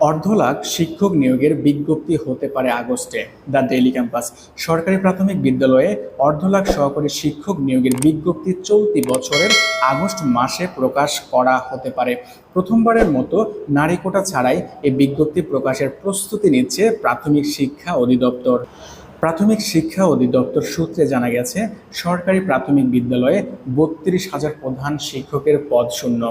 অর্ধ লাখ শিক্ষক নিয়োগের বিজ্ঞপ্তি হতে পারে আগস্টে। দ্য ডেইলি ক্যাম্পাস সরকারি প্রাথমিক বিদ্যালয়ে অর্ধ লাখ সহকারী শিক্ষক নিয়োগের বিজ্ঞপ্তি চলতি বছরের আগস্ট মাসে প্রকাশ করা হতে পারে। প্রথমবারের মতো নারী কোটা ছাড়াই এই বিজ্ঞপ্তি প্রকাশের প্রস্তুতি নিচ্ছে প্রাথমিক শিক্ষা অধিদপ্তর। প্রাথমিক শিক্ষা অধিদপ্তর সূত্রে জানা গেছে, সরকারি প্রাথমিক বিদ্যালয়ে বত্রিশ হাজার প্রধান শিক্ষকের পদ শূন্য।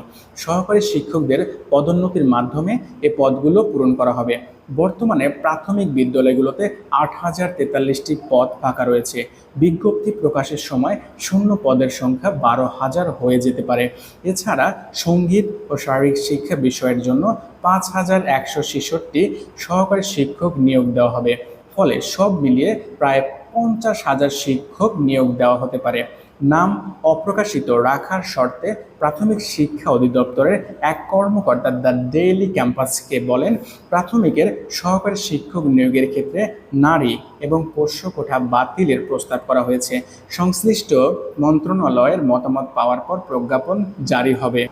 সহকারী শিক্ষকদের পদোন্নতির মাধ্যমে এ পদগুলো পূরণ করা হবে। বর্তমানে প্রাথমিক বিদ্যালয়গুলোতে আট হাজার তেতাল্লিশটি পদ ফাঁকা রয়েছে। বিজ্ঞপ্তি প্রকাশের সময় শূন্য পদের সংখ্যা বারো হাজার হয়ে যেতে পারে। এছাড়া সংগীত ও শারীরিক শিক্ষা বিষয়ের জন্য পাঁচ হাজার একশো ছেষট্টি সহকারী শিক্ষক নিয়োগ দেওয়া হবে। ফলে সব মিলিয়ে প্রায় পঞ্চাশ হাজার শিক্ষক নিয়োগ দেওয়া হতে পারে। নাম অপ্রকাশিত রাখার শর্তে প্রাথমিক শিক্ষা অধিদপ্তরের এক কর্মকর্তা দ্য ডেইলি ক্যাম্পাসকে বলেন, প্রাথমিকের সহকারী শিক্ষক নিয়োগের ক্ষেত্রে নারী এবং পোষ্য কোঠা বাতিলের প্রস্তাব করা হয়েছে। সংশ্লিষ্ট মন্ত্রণালয়ের মতামত পাওয়ার পর প্রজ্ঞাপন জারি হবে।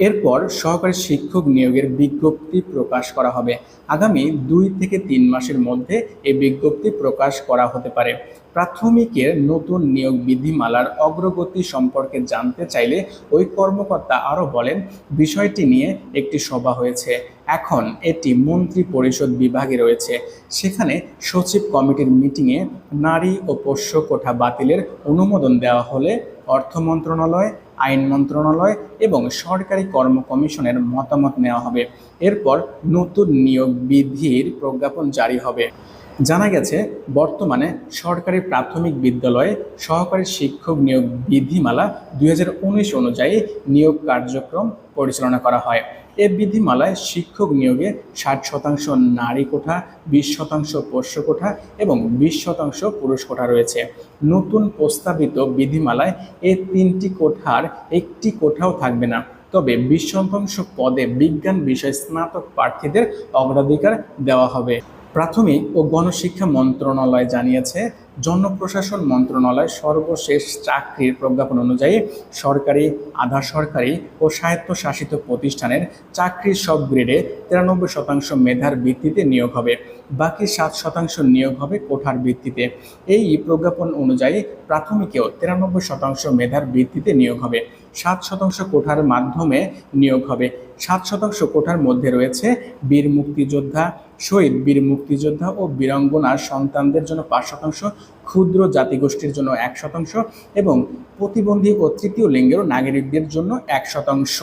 এরপর সহকারী শিক্ষক নিয়োগের বিজ্ঞপ্তি প্রকাশ করা হবে। আগামী দুই থেকে তিন মাসের মধ্যে এই বিজ্ঞপ্তি প্রকাশ করা হতে পারে। প্রাথমিকের নতুন নিয়োগ বিধিমালার অগ্রগতি সম্পর্কে জানতে চাইলে ওই কর্মকর্তা আরও বলেন, বিষয়টি নিয়ে একটি সভা হয়েছে। এখন এটি মন্ত্রী পরিষদ বিভাগে রয়েছে। সেখানে সচিব কমিটির মিটিংয়ে নারী ও পোষ্য কোঠা বাতিলের অনুমোদন দেওয়া হলে অর্থ মন্ত্রণালয় আইন মন্ত্রণালয় এবং সরকারি কর্ম কমিশনের মতামত নেওয়া হবে। এরপর নতুন নিয়োগ বিধির প্রজ্ঞাপন জারি হবে। জানা গেছে, বর্তমানে সরকারি প্রাথমিক বিদ্যালয়ে সহকারী শিক্ষক নিয়োগ বিধিমালা দুই হাজার উনিশ অনুযায়ী নিয়োগ কার্যক্রম পরিচালনা করা হয়। এ বিধিমালায় শিক্ষক নিয়োগে ষাট শতাংশ নারী কোঠা, বিশ শতাংশ পোষ্য কোঠা এবং বিশ শতাংশ পুরুষ কোঠা রয়েছে। নতুন প্রস্তাবিত বিধিমালায় এ তিনটি কোঠার একটি কোঠাও থাকবে না। তবে বিশ শতাংশ পদে বিজ্ঞান বিষয় স্নাতক প্রার্থীদের অগ্রাধিকার দেওয়া হবে। প্রাথমিক ও গণশিক্ষা মন্ত্রণালয় জানিয়েছে, জনপ্রশাসন মন্ত্রণালয় সর্বশেষ চাকরির প্রজ্ঞাপন অনুযায়ী সরকারি, আধা সরকারি ও স্বায়ত্তশাসিত প্রতিষ্ঠানের চাকরির সব গ্রেডে তিরানব্বই শতাংশ মেধার ভিত্তিতে নিয়োগ হবে, বাকি সাত শতাংশ নিয়োগ হবে কোঠার ভিত্তিতে। এই প্রজ্ঞাপন অনুযায়ী প্রাথমিকেও তিরানব্বই শতাংশ মেধার ভিত্তিতে নিয়োগ হবে, সাত শতাংশ কোঠার মাধ্যমে নিয়োগ হবে। সাত শতাংশ কোঠার মধ্যে রয়েছে বীর মুক্তিযোদ্ধা, শহীদ বীর মুক্তিযোদ্ধা ও বীরাঙ্গনার সন্তানদের জন্য পাঁচ শতাংশ, ক্ষুদ্র জাতিগোষ্ঠীর জন্য এক শতাংশ এবং প্রতিবন্ধী ও তৃতীয় লিঙ্গের নাগরিকদের জন্য এক শতাংশ।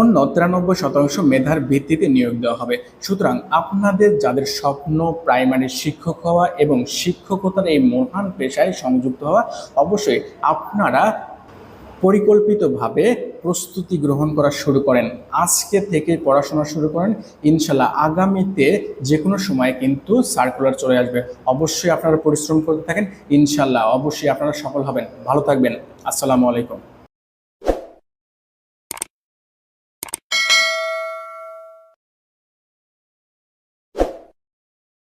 অন্য তিরানব্বই শতাংশ মেধার ভিত্তিতে নিয়োগ দেওয়া হবে। সুতরাং আপনাদের যাদের স্বপ্ন প্রাইমারি শিক্ষক হওয়া এবং শিক্ষকতার এই মহান পেশায় সংযুক্ত হওয়া, অবশ্যই আপনারা পরিকল্পিতভাবে প্রস্তুতি গ্রহণ করা শুরু করেন। আজকে থেকে পড়াশোনা শুরু করেন। ইনশাল্লাহ আগামীতে যে কোনো সময় কিন্তু সার্কুলার চলে আসবে। অবশ্যই আপনারা পরিশ্রম করতে থাকেন। ইনশাল্লাহ অবশ্যই আপনারা সফল হবেন। ভালো থাকবেন। আসসালামু আলাইকুম।